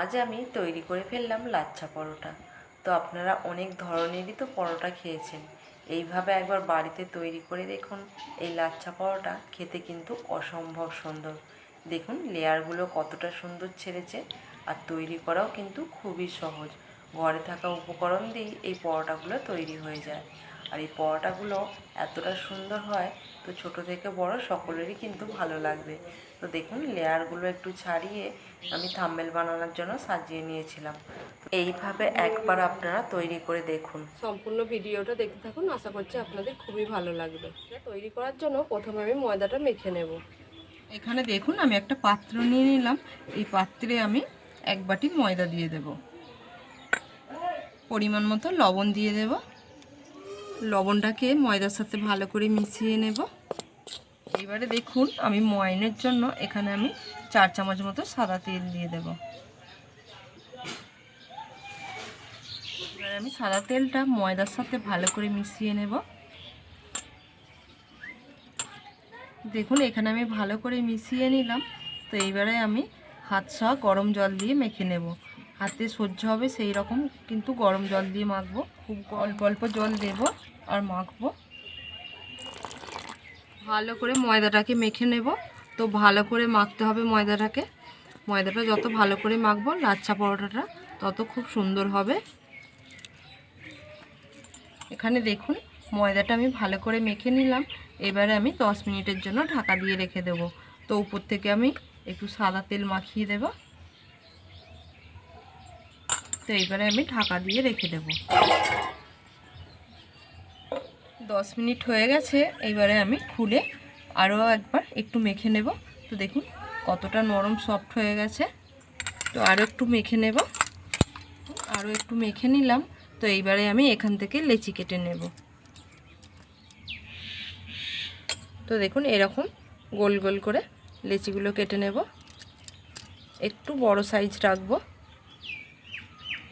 আজ আমি তৈরি করে ফেললাম লাচ্ছা পরোটা। তো আপনারা অনেক ধরনেরই তো পরোটা খেয়েছেন। এইভাবে একবার বাড়িতে তৈরি করে দেখুন, এই লাচ্ছা পরোটা খেতে কিন্তু অসম্ভব সুন্দর। দেখুন, লেয়ারগুলো কতটা সুন্দর ছেড়েছে আর তৈরি করাও কিন্তু খুবই সহজ। ঘরে থাকা উপকরণ দিয়েই এই পরোটাগুলো তৈরি হয়ে যায়। আর এই পরোটাগুলো এতটা সুন্দর হয়, তো ছোট থেকে বড় সকলেরই কিন্তু ভালো লাগবে। তো দেখুন, লেয়ারগুলো একটু ছাড়িয়ে আমি থাম্বেল বানানোর জন্য সাজিয়ে নিয়েছিলাম। এইভাবে একবার আপনারা তৈরি করে দেখুন। সম্পূর্ণ ভিডিওটা দেখতে থাকুন আশা করছি আপনাদের খুবই ভালো লাগবে। এটা তৈরি করার জন্য প্রথমে আমি ময়দাটা মেখে নেব। এখানে দেখুন আমি একটা পাত্র নিয়ে নিলাম। এই পাত্রে আমি এক বাটি ময়দা দিয়ে দেব। পরিমাণ মতো লবণ দিয়ে দেব। লবণটাকে ময়দার সাথে ভালো করে মিশিয়ে নেব। এবারে দেখুন, আমি ময়নের জন্য এখানে আমি চার চামচ মতো সাদা তেল দিয়ে দেব। এবার আমি সাদা তেলটা ময়দার সাথে ভালো করে মিশিয়ে নেব। দেখুন, এখানে আমি ভালো করে মিশিয়ে নিলাম। তো এইবারে আমি হাত সহ গরম জল দিয়ে মেখে নেব। হাতে সহ্য হবে সেই রকম, কিন্তু গরম জল দিয়ে মাখবো। খুব অল্প অল্প জল দেব আর মাখবো। ভালো করে ময়দাটাকে মেখে নেব। তো ভালো করে মাখতে হবে ময়দাটাকে। ময়দাটা যত ভালো করে মাখবো, লাচ্ছা পরোটাটা তত খুব সুন্দর হবে। এখানে দেখুন, ময়দাটা আমি ভালো করে মেখে নিলাম। এবারে আমি 10 মিনিটের জন্য ঢাকা দিয়ে রেখে দেব। তো উপর থেকে আমি একটু সাদা তেল মাখিয়ে দেব। তো এবারে আমি ঢাকা দিয়ে রেখে দেব। দশ মিনিট হয়ে গেছে, এইবারে আমি খুলে আরও একবার একটু মেখে নেব। তো দেখুন কতটা নরম সফট হয়ে গেছে। তো আরও একটু মেখে নেব। আরও একটু মেখে নিলাম। তো এইবারে আমি এখান থেকে লেচি কেটে নেব। তো দেখুন এরকম গোল গোল করে লেচিগুলো কেটে নেব। একটু বড় সাইজ রাখব।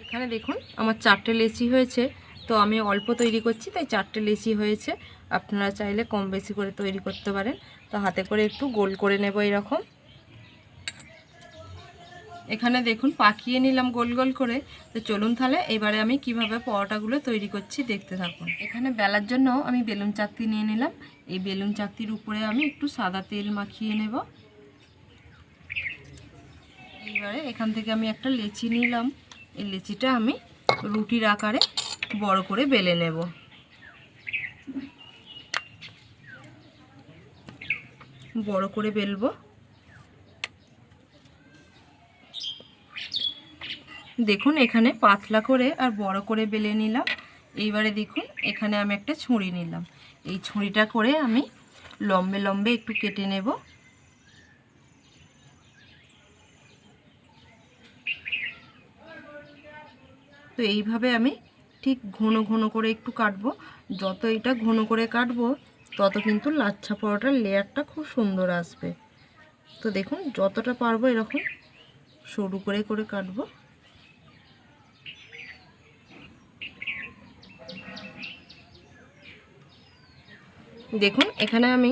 এখানে দেখুন আমার চারটে লেচি হয়েছে। তো আমি অল্প তৈরি করছি, তাই চারটে লেচি হয়েছে। আপনারা চাইলে কম বেশি করে তৈরি করতে পারেন। তো হাতে করে একটু গোল করে নেব এরকম। এখানে দেখুন, পাকিয়ে নিলাম গোল গোল করে। তো চলুন তাহলে, এবারে আমি কীভাবে পরোটাগুলো তৈরি করছি দেখতে থাকুন। এখানে বেলার জন্য আমি বেলুন চাকতি নিয়ে নিলাম। এই বেলুন চাকতির উপরে আমি একটু সাদা তেল মাখিয়ে নেব। এইবারে এখান থেকে আমি একটা লেচি নিলাম। এই লেচিটা আমি রুটির আকারে বড় করে বেলে নেব। বড় করে বেলবো। দেখুন, এখানে পাতলা করে আর বড় করে বেলে নিলাম। এইবারে দেখুন, এখানে আমি একটা ছুরি নিলাম। এই ছুরিটা করে আমি লম্বে লম্বে একটু কেটে নেব। তো এইভাবে আমি ঠিক ঘন ঘন করে একটু কাটবো। যত এটা ঘন করে কাটবো, তত কিন্তু লাচ্ছা পরোটার লেয়ারটা খুব সুন্দর আসবে। তো দেখুন, যতটা পারব এরকম সরু করে করে কাটবো। দেখুন, এখানে আমি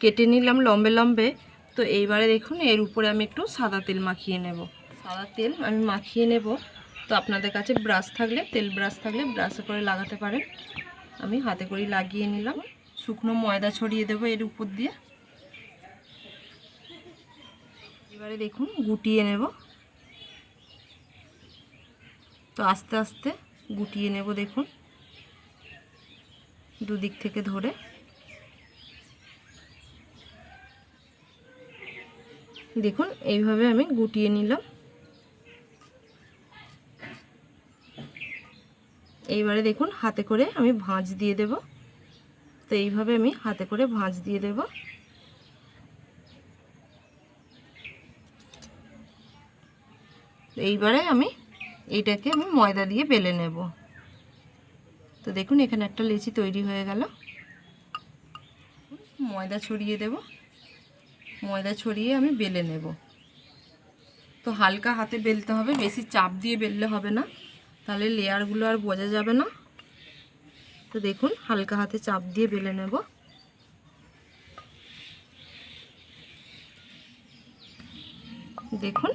কেটে নিলাম লম্বে লম্বে। তো এইবারে দেখুন, এর উপরে আমি একটু সাদা তেল মাখিয়ে নেব। সাদা তেল আমি মাখিয়ে নেব। তো আপনাদের কাছে ব্রাশ থাকলে, তেল ব্রাশ থাকলে ব্রাশে করে লাগাতে পারেন। আমি হাতে করে লাগিয়ে নিলাম। শুকনো ময়দা ছড়িয়ে দেবো এর উপর দিয়ে। এবারে দেখুন, গুটিয়ে নেব। তো আস্তে আস্তে গুটিয়ে নেব, দেখুন। দুদিক থেকে ধরে। দেখুন, এইভাবে আমি গুটিয়ে নিলাম। এইবারে দেখুন, হাতে করে আমি ভাঁজ দিয়ে দেব। তো এইভাবে আমি হাতে করে ভাঁজ দিয়ে দেব। এইবারে আমি এইটাকে আমি ময়দা দিয়ে বেলে নেব। তো দেখুন, এখানে একটা লেচি তৈরি হয়ে গেল। ময়দা ছড়িয়ে দেব। ময়দা ছড়িয়ে আমি বেলে নেব। তো হালকা হাতে বেলতে হবে, বেশি চাপ দিয়ে বেললে হবে না। তাহলে লেয়ারগুলো আর বোঝা যাবে না। তো দেখুন, হালকা হাতে চাপ দিয়ে বেলে নেব। দেখুন,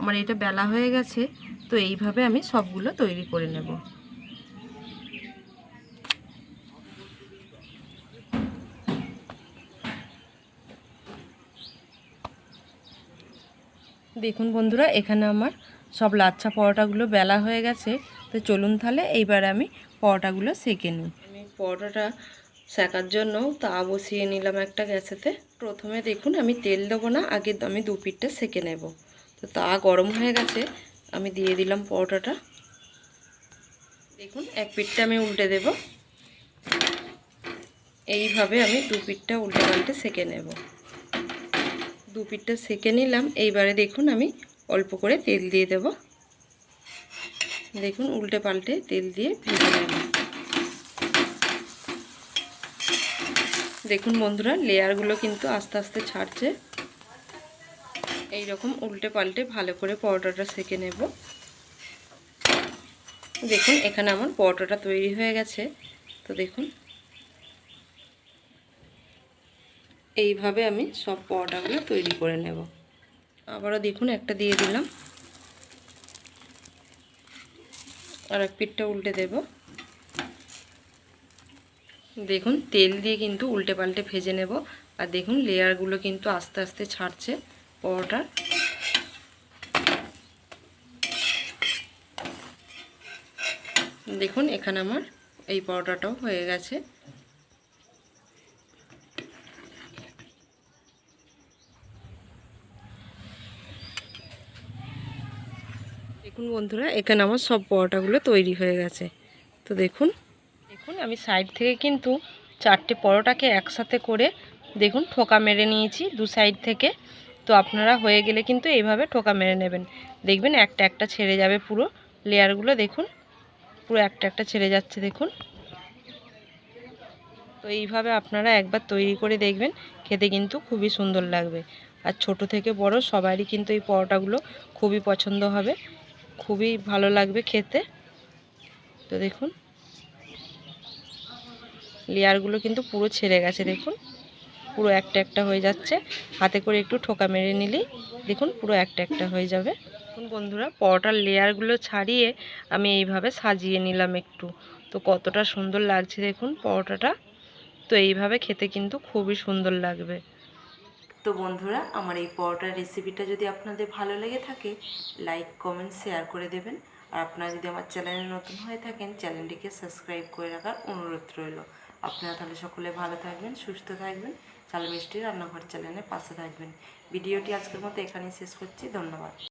আমার এটা বেলা হয়ে গেছে, তো এইভাবে আমি সবগুলো তৈরি করে নেব। দেখুন বন্ধুরা, এখানে আমার সব লাচ্ছা পরোটাগুলো বেলা হয়ে গেছে, তো চলুন তাহলে এইবার আমি পরোটাগুলো সেঁকে নিই। আমি পরোটাটা সেকার জন্য তা বসিয়ে নিলাম একটা গ্যাসেতে। প্রথমে দেখুন, আমি তেল দেবো না, আগে আমি দু পিঠটা সেঁকে নেব। তো তা গরম হয়ে গেছে, আমি দিয়ে দিলাম পরোটাটা। দেখুন, এক পিঠটা আমি উল্টে দেব। এইভাবে আমি দু পিঠটা উল্টে পাল্টে সেঁকে নেব। দু পিঠটা সেঁকে নিলাম, এইবারে দেখুন, আমি অল্প করে তেল দিয়ে দেব। দেখুন, উল্টে পাল্টে তেল দিয়ে ভেজে নেব। দেখুন বন্ধুরা লেয়ারগুলো কিন্তু আস্তে আস্তে ছাড়ছে। এই রকম উল্টে পাল্টে ভালো করে পরোটাটা সেঁকে নেব। দেখুন, এখানে আমার পরোটাটা তৈরি হয়ে গেছে। তো দেখুন, এইভাবে আমি সব পরোটাগুলো তৈরি করে নেব। আবারও দেখুন, একটা দিয়ে দিলাম। আর এক পিঠটা উল্টে দেব। দেখুন, তেল দিয়ে কিন্তু উল্টে পাল্টে ভেজে নেব। আর দেখুন, লেয়ারগুলো কিন্তু আস্তে আস্তে ছাড়ছে পরোটার দেখুন, এখানে আমার এই পরোটাটাও হয়ে গেছে। দেখুন বন্ধুরা, এখানে আমার সব পরোটাগুলো তৈরি হয়ে গেছে। তো দেখুন দেখুন, আমি সাইড থেকে কিন্তু চারটে পরোটাকে একসাথে করে, দেখুন, ঠোকা মেরে নিয়েছি দু সাইড থেকে। তো আপনারা হয়ে গেলে কিন্তু এইভাবে ঠোকা মেরে নেবেন। দেখবেন, একটা একটা ছেড়ে যাবে পুরো লেয়ারগুলো, দেখুন। পুরো একটা একটা ছেড়ে যাচ্ছে, দেখুন। তো এইভাবে আপনারা একবার তৈরি করে দেখবেন, খেতে কিন্তু খুবই সুন্দর লাগবে। আর ছোট থেকে বড় সবারই কিন্তু এই পরোটাগুলো খুবই পছন্দ হবে। খুবই ভালো লাগবে খেতে। তো দেখুন। লেয়ারগুলো কিন্তু পুরো ছেড়ে গেছে, দেখুন। পুরো একটা একটা হয়ে যাচ্ছে। হাতে করে একটু ঠোকা মেরে নিলেই দেখুন পুরো একটা একটা হয়ে যাবে। দেখুন বন্ধুরা, পরোটার লেয়ারগুলো ছাড়িয়ে আমি এইভাবে সাজিয়ে নিলাম একটু। তো কতটা সুন্দর লাগছে, দেখুন পরোটাটা। তো এইভাবে খেতে কিন্তু খুবই সুন্দর লাগবে। তো বন্ধুরা, আমার এই পরোটার রেসিপিটা যদি আপনাদের ভালো লেগে থাকে লাইক কমেন্ট শেয়ার করে দেবেন। আর আপনারা যদি আমার চ্যানেলে নতুন হয়ে থাকেন চ্যানেলটিকে সাবস্ক্রাইব করে রাখার অনুরোধ রইল। আপনারা তাহলে সকলে ভালো থাকবেন, সুস্থ থাকবেন চাল মিষ্টি রান্নাঘর চ্যানেলের পাশে থাকবেন। ভিডিওটি আজকের মতো এখানেই শেষ করছি, ধন্যবাদ।